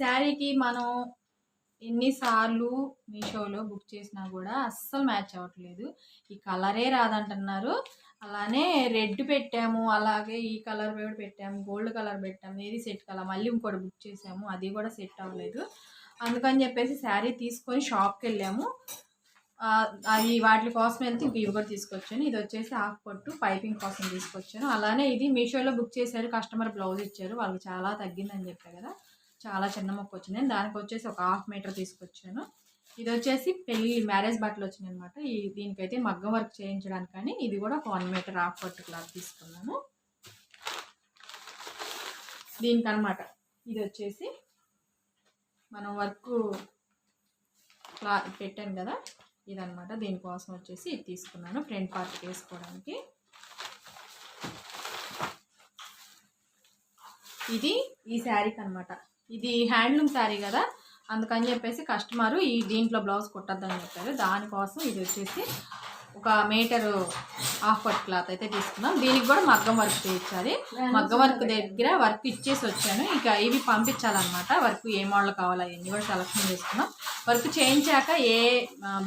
శారీకి మనం ఎన్నిసార్లు మీషోలో బుక్ చేసినా కూడా అస్సలు మ్యాచ్ అవ్వట్లేదు. ఈ కలరే రాదంటున్నారు. అలానే రెడ్ పెట్టాము అలాగే ఈ కలర్ కూడా పెట్టాము గోల్డ్ కలర్ పెట్టాము ఏది సెట్ కలర్ మళ్ళీ ఇంకోటి బుక్ చేసాము అది కూడా సెట్ అవ్వలేదు. అందుకని చెప్పేసి శారీ తీసుకొని షాప్కి వెళ్ళాము. అది వాటి కోసం వెళ్తే ఇంక ఇవి కూడా తీసుకొచ్చాను. ఇది వచ్చేసి హాఫ్ పట్టు పైపింగ్ కోసం తీసుకొచ్చాను. అలానే ఇది మీషోలో బుక్ చేశారు కస్టమర్ బ్లౌజ్ ఇచ్చారు వాళ్ళకి చాలా తగ్గిందని చెప్పారు కదా. చాలా చిన్న మొక్క వచ్చింది. దానికి వచ్చేసి ఒక హాఫ్ మీటర్ తీసుకొచ్చాను. ఇది వచ్చేసి పెళ్ళి మ్యారేజ్ బట్టలు వచ్చినాయి అనమాట ఈ దీనికైతే మగ్గం వర్క్ చేయించడానికి కానీ ఇది కూడా ఒక వన్ మీటర్ హాఫ్ పట్టు క్లాత్ తీసుకున్నాను. దీనికనమాట ఇది వచ్చేసి మనం వర్క్ క్లా పెట్టాను కదా. ఇదనమాట దీనికోసం వచ్చేసి ఇది తీసుకున్నాను. ఫ్రంట్ పార్ట్ వేసుకోవడానికి. ఇది ఈ శారీకి అనమాట ఇది హ్యాండ్లూమ్ శారీ కదా అందుకని చెప్పేసి కస్టమరు ఈ దీంట్లో బ్లౌజ్ కుట్టద్దని చెప్పారు. దానికోసం ఇది వచ్చేసి ఒక మీటరు హాఫ్ పట్ క్లాత్ అయితే తీసుకున్నాం. దీనికి కూడా మగ్గం వర్క్ చేయించాలి. మగ్గం వర్క్ దగ్గర వర్క్ ఇచ్చేసి వచ్చాను. ఇక ఇవి పంపించాలన్నమాట. వర్క్ ఏ మోడల్ కావాలో అవన్నీ కూడా సెలక్షన్ చేసుకున్నాం. వర్క్ చేయించాక ఏ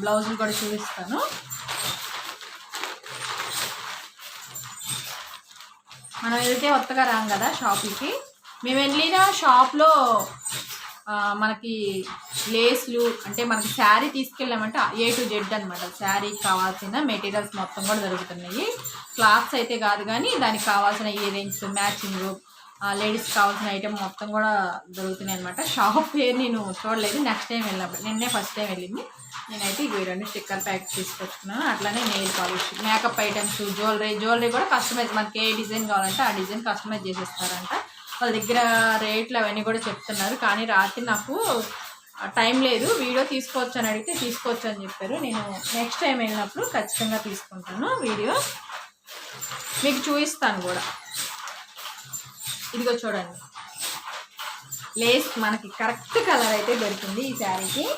బ్లౌజులు కూడా చూపిస్తాను. మనం వెళ్తే కొత్తగా రాం కదా షాపులకి. మేము వెళ్ళిన షాప్లో మనకి లేస్లు అంటే మనకి శారీ తీసుకెళ్ళామంటే ఏ టు జెడ్ అనమాట శారీకి కావాల్సిన మెటీరియల్స్ మొత్తం కూడా దొరుకుతున్నాయి. క్లాత్స్ అయితే కాదు కానీ దానికి కావాల్సిన ఇయర్ మ్యాచింగ్ లేడీస్కి కావాల్సిన ఐటెం మొత్తం కూడా దొరుకుతున్నాయి అనమాట షాప్ పేరు నేను చూడలేదు. నెక్స్ట్ టైం వెళ్ళినప్పుడు నిన్నే ఫస్ట్ టైం వెళ్ళింది. నేనైతే ఇవి రెండు స్టిక్కర్ ప్యాక్ తీసుకొచ్చుకున్నాను. అట్లానే nail polish makeup items jewellery jewellery కూడా కస్టమైజ్ మనకి ఏ డిజైన్ కావాలంటే ఆ డిజైన్ కస్టమైజ్ చేసేస్తారంట. వాళ్ళ దగ్గర రేట్లు అవన్నీ కూడా చెప్తున్నారు. కానీ రాత్రి నాకు టైం లేదు. వీడియో తీసుకోవచ్చు అని అడిగితే తీసుకోవచ్చు అని చెప్పారు. నేను నెక్స్ట్ టైం వెళ్ళినప్పుడు ఖచ్చితంగా తీసుకుంటాను వీడియో. మీకు చూపిస్తాను కూడా. ఇదిగో చూడండి. లేస్ మనకి కరెక్ట్ కలర్ అయితే దొరికింది ఈ శారీకి.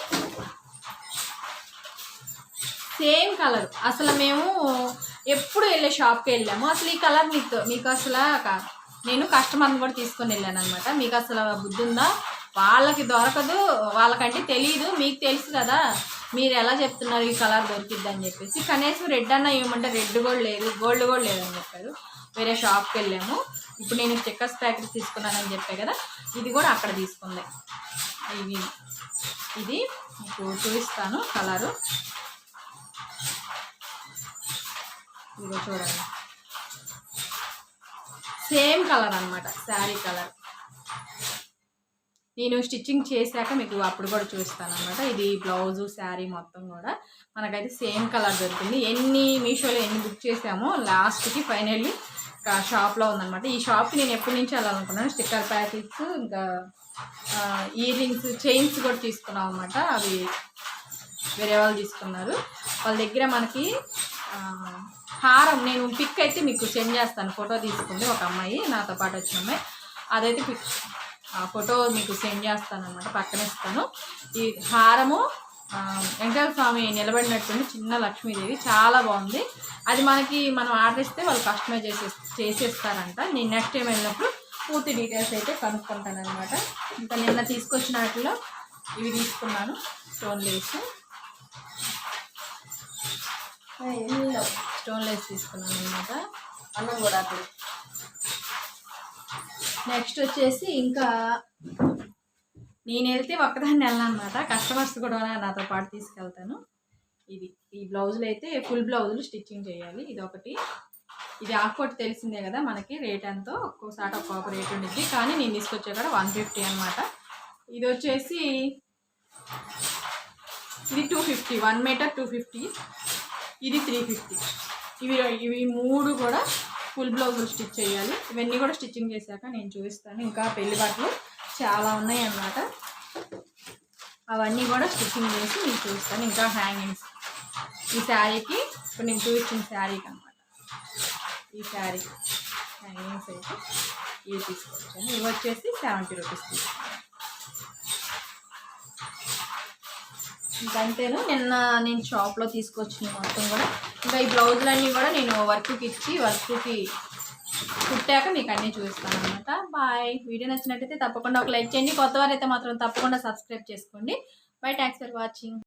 Same colour. అసలు మేము ఎప్పుడు వెళ్ళే షాప్కి వెళ్ళాము. అసలు ఈ కలర్ మీకు మీకు అసలు క- నేను కస్టమర్ని కూడా తీసుకొని వెళ్ళాను అనమాట మీకు అసలు బుద్ధి ఉందా? వాళ్ళకి దొరకదు వాళ్ళకంటే తెలియదు మీకు తెలుసు కదా. మీరు ఎలా చెప్తున్నారు ఈ కలర్ దొరికిద్ది అని చెప్పేసి. కనీసం రెడ్ అన్న ఇవ్వమంటే రెడ్ కూడా లేదు గోల్డ్ కూడా లేదని చెప్పారు. వేరే షాప్కి వెళ్ళాము. ఇప్పుడు నేను చెక్కర్స్ ప్యాకెట్ తీసుకున్నానని చెప్పే కదా. ఇది కూడా అక్కడ తీసుకుంది. ఇది ఇది మీకు చూపిస్తాను కలరు. ఇదిగో చూడండి. సేమ్ కలర్ అన్నమాట శారీ కలర్. నేను స్టిచ్చింగ్ చేశాక మీకు అప్పుడు కూడా చూస్తాను అనమాట ఇది బ్లౌజు శారీ మొత్తం కూడా మనకైతే సేమ్ కలర్ దొరికింది. ఎన్ని మీషోలో ఎన్ని బుక్ చేసామో లాస్ట్కి ఫైనల్లీ షాప్లో ఉందనమాట ఈ షాప్కి నేను ఎప్పటి నుంచి వెళ్ళాలనుకున్నాను స్టిక్కర్ ప్యాకెట్స్ ఇంకా ఇయర్ రింగ్స్ చైన్స్ కూడా తీసుకున్నాం అనమాట అవి వేరే వాళ్ళు తీసుకున్నారు. వాళ్ళ దగ్గర మనకి హారం నేను పిక్ అయితే మీకు సెండ్ చేస్తాను. ఫోటో తీసుకుంది ఒక అమ్మాయి నాతో పాటు వచ్చిన అమ్మాయి అదైతే పిక్ ఫోటో మీకు సెండ్ చేస్తాను అనమాట పక్కన ఇస్తాను. ఈ హారము వెంకట వెంకటేశ్వర స్వామి నిలబడినట్టుంది చిన్న లక్ష్మీదేవి చాలా బాగుంది. అది మనకి మనం ఆర్డర్ ఇస్తే వాళ్ళు కస్టమైజ్ చేసే చేసేస్తారంట. నేను నెక్స్ట్ టైం వెళ్ళినప్పుడు పూర్తి డీటెయిల్స్ అయితే కనుక్కుంటాను అనమాట ఇంకా నిన్న తీసుకొచ్చిన వాటిలో ఇవి తీసుకున్నాను. స్టోన్ లేస్ స్టోన్ లేస్ తీసుకున్నాను అనమాట అన్నం కూడా అప్పుడు నెక్స్ట్ వచ్చేసి ఇంకా నేను వెళ్తే ఒక్కదాన్ని వెళ్ళను అనమాట కస్టమర్స్ కూడా నాతో పాటు తీసుకెళ్తాను. ఇది ఈ బ్లౌజులు అయితే ఫుల్ బ్లౌజులు స్టిచ్చింగ్ చేయాలి. ఇది ఒకటి. ఇది ఆఫ్కోట్ తెలిసిందే కదా మనకి రేట్ ఎంతో. ఒక్కోసారి ఒక్కొక్క రేట్ ఉండిద్ది. కానీ నేను తీసుకొచ్చే కూడా వన్ ఫిఫ్టీ అనమాట ఇది వచ్చేసి ఇది two fifty. One metre two fifty. ఇది త్రీ ఫిఫ్టీ. ఇవి ఇవి మూడు కూడా ఫుల్ బ్లౌజులు స్టిచ్ చేయాలి. ఇవన్నీ కూడా స్టిచ్చింగ్ చేశాక నేను చూపిస్తాను. ఇంకా పెళ్ళి బట్టలు చాలా ఉన్నాయి అన్నమాట. అవన్నీ కూడా స్టిచ్చింగ్ చేసి నేను చూపిస్తాను. ఇంకా హ్యాంగింగ్స్ ఈ శారీకి ఇప్పుడు నేను చూపించిన శారీకి అనమాట ఈ శారీ హ్యాంగింగ్స్ అయితే ఇవి తీసుకొచ్చాను. ఇవి వచ్చేసి సెవెంటీ రూపీస్ తీసుకున్నాను ఇంకంతేను. నిన్న నేను షాప్లో తీసుకొచ్చిన మొత్తం కూడా. ఇంకా ఈ బ్లౌజులన్నీ కూడా నేను వర్క్కి ఇచ్చి వర్క్కి కుట్టాక మీకు అన్నీ చూపిస్తాను అనమాట బాయ్. వీడియో నచ్చినట్టయితే తప్పకుండా ఒక లైక్ చేయండి. కొత్త వారైతే మాత్రం తప్పకుండా సబ్స్క్రైబ్ చేసుకోండి. బై. Thanks for watching.